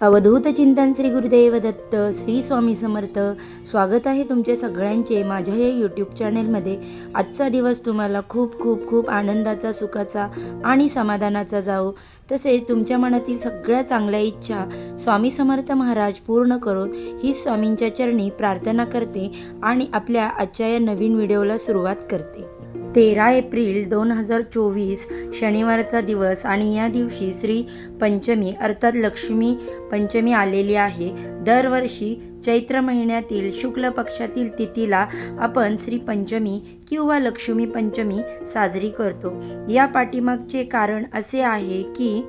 अवधूत चिंतन श्री गुरुदेव दत्त श्री स्वामी समर्थ. स्वागत आहे तुमचे सगळ्यांचे माझ्या या यूट्यूब चॅनेलमध्ये आजचा दिवस तुम्हाला खूप खूप खूप आनंदाचा सुखाचा आणि समाधानाचा जाओ तसेच तुमच्या मनातील सगळ्या चांगल्या इच्छा स्वामी समर्थ महाराज पूर्ण करून ही स्वामींच्या चरणी प्रार्थना करते आणि आपल्या आजच्या या नवीन व्हिडिओला सुरुवात करते. तेरा एप्रिल दोन हजार चोवीस शनिवारचा दिवस आणि या दिवशी श्री पंचमी अर्थात लक्ष्मी पंचमी आलेली आहे. दरवर्षी चैत्र महिन्यातील शुक्ल पक्षातील तिथीला आपण श्री पंचमी किंवा लक्ष्मी पंचमी साजरी करतो. या पाठीमागचे कारण असे आहे की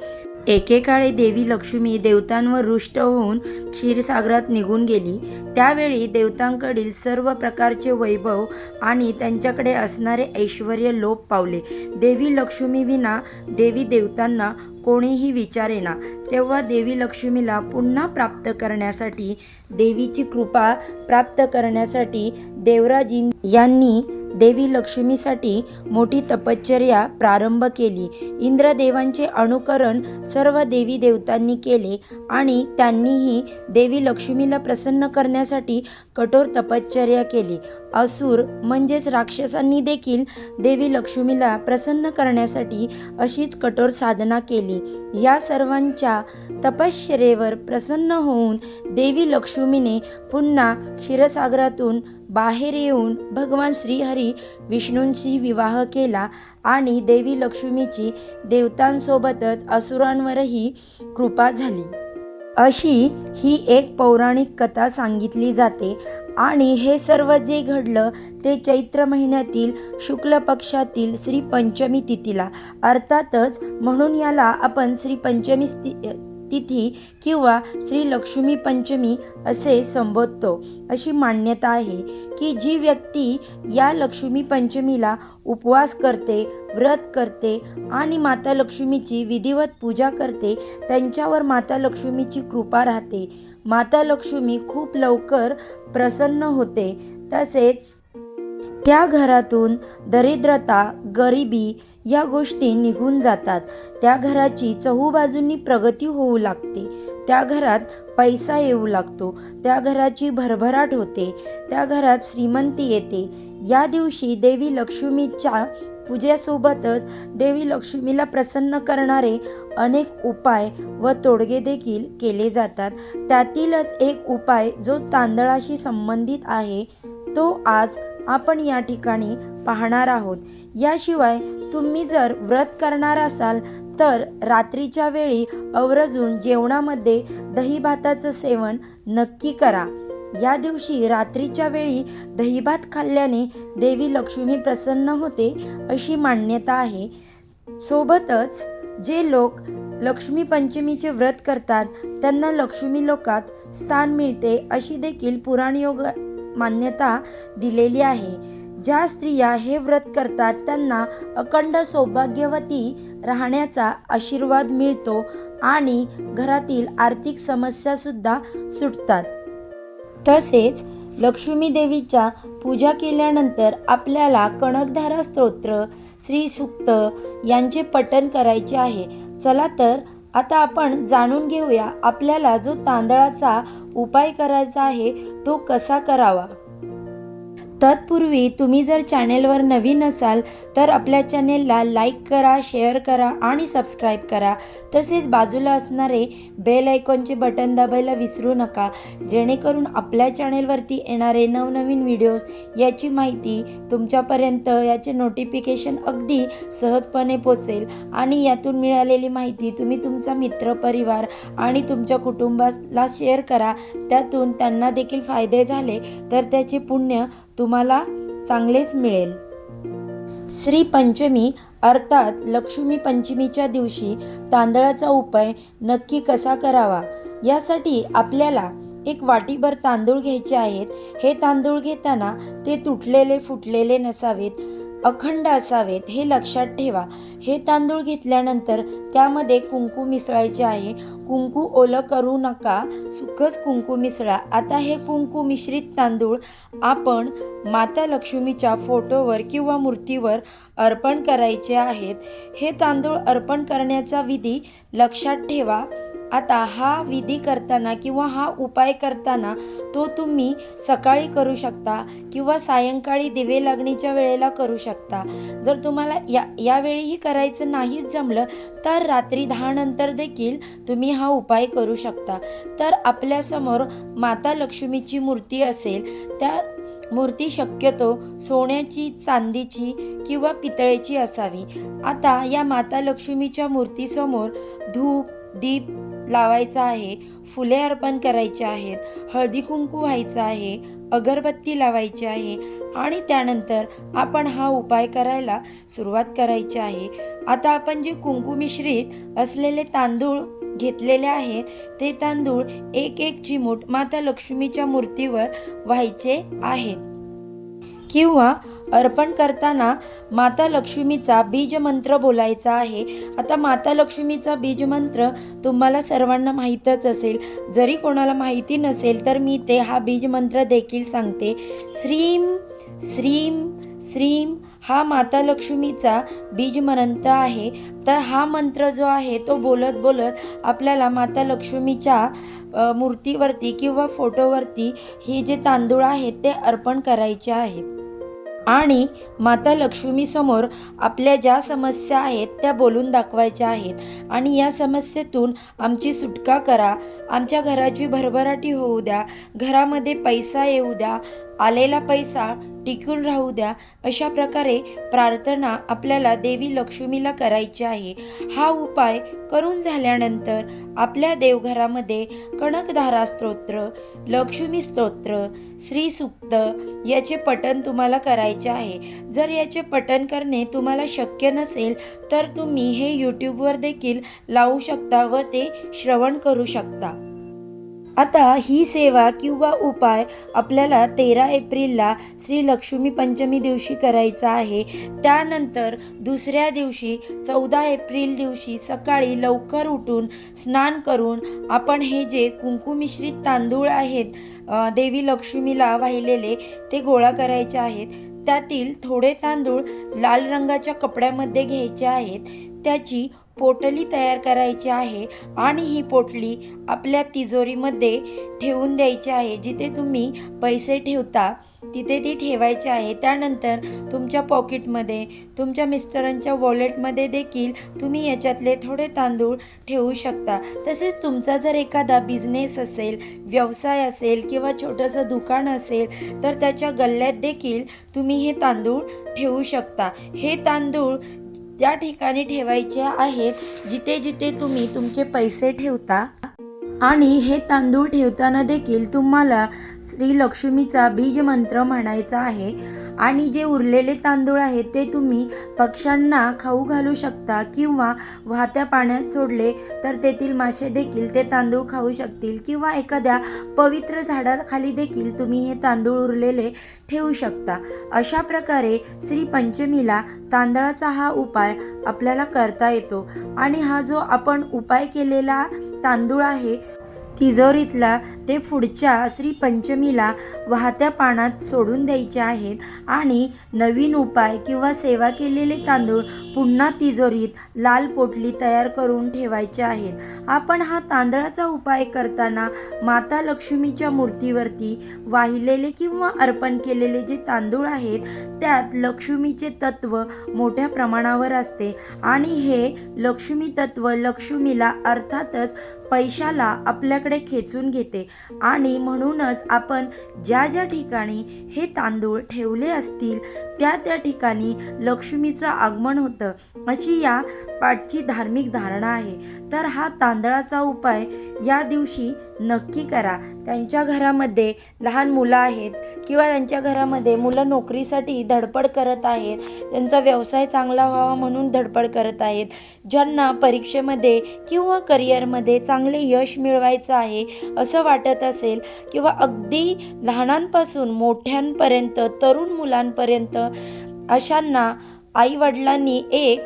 एकेकाळी देवी लक्ष्मी देवतांवर रुष्ट होऊन क्षीरसागरात निघून गेली. त्यावेळी देवतांकडील सर्व प्रकारचे वैभव आणि त्यांच्याकडे असणारे ऐश्वर लोप पावले. देवी लक्ष्मीविना देवी देवतांना कोणीही विचारेना. तेव्हा देवी लक्ष्मीला पुन्हा प्राप्त करण्यासाठी देवीची कृपा प्राप्त करण्यासाठी देवराजी यांनी देवी लक्ष्मीसाठी मोठी तपश्चर्या प्रारंभ केली. इंद्रदेवांचे अनुकरण सर्व देवी देवतांनी केले आणि त्यांनीही देवी लक्ष्मीला प्रसन्न करण्यासाठी कठोर तपश्चर्या केली. असुर म्हणजेच राक्षसांनी देखील देवी लक्ष्मीला प्रसन्न करण्यासाठी अशीच कठोर साधना केली. या सर्वांच्या तपश्चरेवर प्रसन्न होऊन देवी लक्ष्मीने पुन्हा क्षीरसागरातून बाहेर येऊन भगवान श्रीहरी विष्णूंशी विवाह केला आणि देवी लक्ष्मीची देवतांसोबतच असुरांवरही कृपा झाली. अशी ही एक पौराणिक कथा सांगितली जाते आणि हे सर्व जे घडलं ते चैत्र महिन्यातील शुक्ल पक्षातील श्री पंचमी तिथीला. अर्थातच म्हणून याला आपण श्री पंचमी तिथी किंवा श्री लक्ष्मी पंचमी असे संबोधतो. अशी मान्यता आहे की जी व्यक्ती या लक्ष्मी पंचमीला उपवास करते व्रत करते आणि माता लक्ष्मीची विधिवत पूजा करते त्यांच्यावर माता लक्ष्मीची कृपा राहते. माता लक्ष्मी खूप लवकर प्रसन्न होते. तसेच त्या घरातून दरिद्रता गरिबी या गोष्टी निघून जातात. त्या घराची चहूबाजूंनी प्रगती होऊ लागते. त्या घरात पैसा येऊ लागतो. त्या घराची भरभराट होते. त्या घरात श्रीमंती येते. या दिवशी देवी लक्ष्मीच्या पूजेसोबतच देवी लक्ष्मीला प्रसन्न करणारे अनेक उपाय व तोडगे देखील केले जातात. त्यातीलच एक उपाय जो तांदळाशी संबंधित आहे तो आज आपण या ठिकाणी पाहणार आहोत. याशिवाय तुम्ही जर व्रत करणार असाल तर रात्रीच्या वेळी अवरजून जेवणामध्ये दही भाताचं सेवन नक्की करा. या दिवशी रात्रीच्या वेळी दहीभात खाल्ल्याने देवी लक्ष्मी प्रसन्न होते अशी मान्यता आहे. सोबतच जे लोक लक्ष्मी पंचमीचे व्रत करतात त्यांना लक्ष्मी लोकात स्थान मिळते अशी देखील पुराणयोग मान्यता दिलेली आहे. ज्या स्त्रिया हे व्रत करतात त्यांना अखंड सौभाग्यवती राहण्याचा आशीर्वाद मिळतो आणि घरातील आर्थिक समस्यासुद्धा सुटतात. तसेच लक्ष्मी देवीच्या पूजा केल्यानंतर आपल्याला कणकधारा स्तोत्र श्री सुक्त यांचे पठण करायचे आहे. चला तर आता आपण जाणून घेऊया आपल्याला जो तांदळाचा उपाय करायचा आहे तो कसा करावा. तत्पूर्वी तुम्ही जर चॅनेलवर नवीन असाल तर आपल्या चॅनेलला लाईक करा शेअर करा आणि सबस्क्राईब करा. तसेच बाजूला असणारे बेल आयकॉनचे बटन दाबायला विसरू नका. जेणेकरून आपल्या चॅनेलवरती येणारे नवनवीन व्हिडिओज याची माहिती तुमच्यापर्यंत याचे नोटिफिकेशन अगदी सहजपणे पोचेल. आणि यातून मिळालेली माहिती तुम्ही तुमचा मित्रपरिवार आणि तुमच्या कुटुंबाला शेअर करा. त्यातून त्यांना देखील फायदे झाले. तर त्याचे पुण्य तुम्हाला चांगलेच मिळेल. श्री पंचमी अर्थात लक्ष्मी पंचमीच्या दिवशी तांदळाचा उपाय नक्की कसा करावा? यासाठी आपल्याला एक वाटीभर तांदूळ घ्यायचे आहेत. हे तांदूळ घेताना ते तुटलेले फुटलेले नसावेत. अखंड असावेत हे लक्षात ठेवा. हे तांदूळ घेतल्यानंतर त्यामध्ये कुंकू मिसळायचे आहे. कुंकू ओलं करू नका. सुखच कुंकू मिसळा. आता हे कुंकू मिश्रित तांदूळ आपण माता लक्ष्मीच्या फोटोवर किंवा मूर्तीवर अर्पण करायचे आहेत. हे तांदूळ अर्पण करण्याचा विधी लक्षात ठेवा. आता हा विधी करताना किंवा हा उपाय करताना तो तुम्ही सकाळी करू शकता किंवा सायंकाळी दिवे लागणीच्या वेळेला करू शकता. जर तुम्हाला या यावेळीही करायचं नाहीच जमलं तर रात्री दहा नंतर देखील तुम्ही हा उपाय करू शकता. तर आपल्यासमोर माता लक्ष्मीची मूर्ती असेल त्या मूर्ती शक्यतो सोन्याची चांदीची किंवा पितळेची असावी. आता या माता लक्ष्मीच्या मूर्तीसमोर धूप दीप लावायचा आहे फुले अर्पण करायचे आहेत हळदी कुंकू व्हायचं आहे अगरबत्ती लावायची आहे आणि त्यानंतर आपण हा उपाय करायला सुरुवात करायची आहे. आता आपण जे कुंकू मिश्रित असलेले तांदूळ घेतलेले आहेत ते तांदूळ एक एक चिमूट माता लक्ष्मीच्या मूर्तीवर व्हायचे आहेत. किंवा अर्पण करताना माता लक्ष्मीचा बीजमंत्र बोलायचा आहे. आता माता लक्ष्मीचा बीजमंत्र तुम्हाला सर्वांना माहीतच असेल. जरी कोणाला माहिती नसेल तर मी ते हा बीजमंत्र देखील सांगते. श्रीम श्रीम श्रीम हा माता लक्ष्मीचा बीजमंत्र आहे. तर हा मंत्र जो आहे तो बोलत बोलत आपल्याला माता लक्ष्मीच्या मूर्तीवरती किंवा फोटोवरती हे जे तांदूळ आहेत ते अर्पण करायचे आहेत आणि माता लक्ष्मीसमोर आपल्या ज्या समस्या आहेत त्या बोलून दाखवायच्या आहेत. आणि या समस्येतून आमची सुटका करा. आमच्या घराची भरभराटी होऊ द्या. घरामध्ये पैसा येऊ द्या. आलेला पैसा टिकून राहू द्या अशा प्रकारे प्रार्थना आपल्याला देवी लक्ष्मीला करायची आहे. हा उपाय करून झाल्यानंतर आपल्या देवघरामध्ये कणकधारा स्तोत्र लक्ष्मी स्तोत्र श्री सुक्त याचे पठण तुम्हाला करायचे आहे. जर याचे पठण करणे तुम्हाला शक्य नसेल तर तुम्ही हे यूट्यूबवर देखील लावू शकता व ते श्रवण करू शकता. आता ही सेवा किंवा उपाय आपल्याला तेरा एप्रिलला श्री लक्ष्मी पंचमी दिवशी करायचा आहे. त्यानंतर दुसऱ्या दिवशी चौदा एप्रिल दिवशी सकाळी लवकर उठून स्नान करून आपण हे जे कुंकू मिश्रित तांदूळ आहेत देवी लक्ष्मीला वाहिलेले ते गोळा करायचे आहेत. त्यातील थोडे तांदूळ लाल रंगाच्या कपड्यामध्ये घ्यायचे आहेत. त्याची पोटली तयार करायची आहे आणि ही पोटली आपल्या तिजोरीमध्ये ठेवून द्यायची आहे. जिथे तुम्ही पैसे ठेवता तिथे ती ठेवायची आहे. त्यानंतर तुमच्या पॉकेटमध्ये तुमच्या मिस्टरांच्या वॉलेटमध्ये देखील तुम्ही याच्यातले थोडे तांदूळ ठेवू शकता. तसेच तुमचा जर एखादा बिझनेस असेल व्यवसाय असेल किंवा छोटंसं दुकान असेल तर त्याच्या गल्ल्यात देखील तुम्ही हे तांदूळ ठेवू शकता. हे तांदूळ त्या ठिकाणी ठेवायचे आहेत जिथे जिथे तुम्ही तुमचे पैसे ठेवता. आणि हे तांदूळ ठेवताना देखील तुम्हाला श्री लक्ष्मीचा बीज मंत्र म्हणायचा आहे. आणि जे उरलेले तांदूळ आहेत ते तुम्ही पक्ष्यांना खाऊ घालू शकता किंवा वाहत्या पाण्यात सोडले तर तेथील मासे देखील ते तांदूळ खाऊ शकतील किंवा एखाद्या पवित्र झाडाखाली देखील तुम्ही हे तांदूळ उरलेले ठेवू शकता. अशा प्रकारे श्री पंचमीला तांदळाचा हा उपाय आपल्याला करता येतो. आणि हा जो आपण उपाय केलेला तांदूळ आहे तिजोरीतला ते पुढच्या श्रीपंचमीला वाहत्या पाण्यात सोडून द्यायचे आहेत. आणि नवीन उपाय किंवा सेवा केलेले तांदूळ पुन्हा तिजोरीत लाल पोटली तयार करून ठेवायचे आहेत. आपण हा तांदळाचा उपाय करताना माता लक्ष्मीच्या मूर्तीवरती वाहिलेले किंवा अर्पण केलेले जे तांदूळ आहेत त्यात लक्ष्मीचे तत्व मोठ्या प्रमाणावर असते. आणि हे लक्ष्मी तत्व लक्ष्मीला अर्थातच पैशाला आपल्याकडे खेचून घेते. आणि म्हणूनच आपण ज्या ज्या ठिकाणी हे तांदूळ ठेवले असतील त्या त्या ठिकाणी लक्ष्मीचं आगमन होतं. अशी या पाठची धार्मिक धारणा आहे. तर हा तांदळाचा उपाय या दिवशी नक्की करा. त्यांच्या घरामध्ये लहान मुलं आहेत किंवा त्यांच्या घरामध्ये मुलं नोकरीसाठी धडपड करत आहेत त्यांचा व्यवसाय चांगला व्हावा म्हणून धडपड करत आहेत ज्यांना परीक्षेमध्ये किंवा करिअरमध्ये चांगले यश मिळवायचं आहे असं वाटत असेल किंवा अगदी लहानांपासून मोठ्यांपर्यंत तरुण मुलांपर्यंत अशांना आईवडिलांनी एक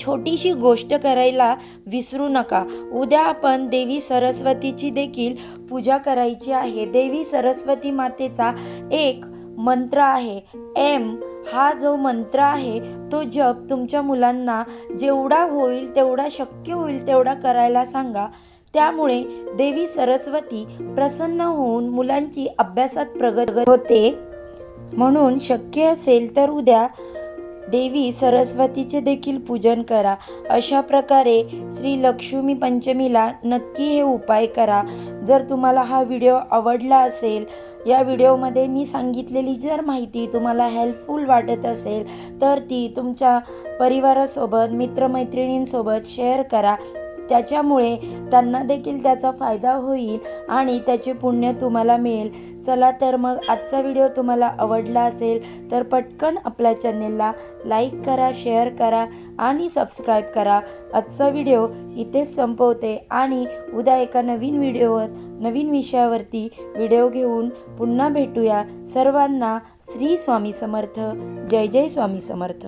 छोटीशी गोष्ट करायला विसरू नका. उद्या आपण देवी सरस्वतीची देखील पूजा करायची आहे. देवी सरस्वती मातेचा एक मंत्र आहे. एम हा जो मंत्र आहे तो जप तुमच्या मुलांना जेवढा होईल तेवढा शक्य होईल तेवढा करायला सांगा. त्यामुळे देवी सरस्वती प्रसन्न होऊन मुलांची अभ्यासात प्रगत होते. म्हणून शक्य असेल तर उद्या देवी सरस्वतीचे देखील पूजन करा. अशा प्रकारे श्री लक्ष्मी पंचमीला नक्की हे उपाय करा. जर तुम्हाला हा व्हिडिओ आवडला असेल या व्हिडिओमध्ये मी सांगितलेली जर माहिती तुम्हाला हेल्पफुल वाटत असेल तर ती तुमच्या परिवारासोबत मित्रमैत्रिणींसोबत शेअर करा. त्याच्यामुळे त्यांना देखील त्याचा फायदा होईल आणि त्याचे पुण्य तुम्हाला मिळेल. चला तर मग आजचा व्हिडिओ तुम्हाला आवडला असेल तर पटकन आपल्या चॅनेलला लाईक करा शेअर करा आणि सबस्क्राईब करा. आजचा व्हिडिओ इथेच संपवते आणि उद्या एका नवीन व्हिडिओवर नवीन विषयावरती व्हिडिओ घेऊन पुन्हा भेटूया. सर्वांना श्री स्वामी समर्थ. जय जय स्वामी समर्थ.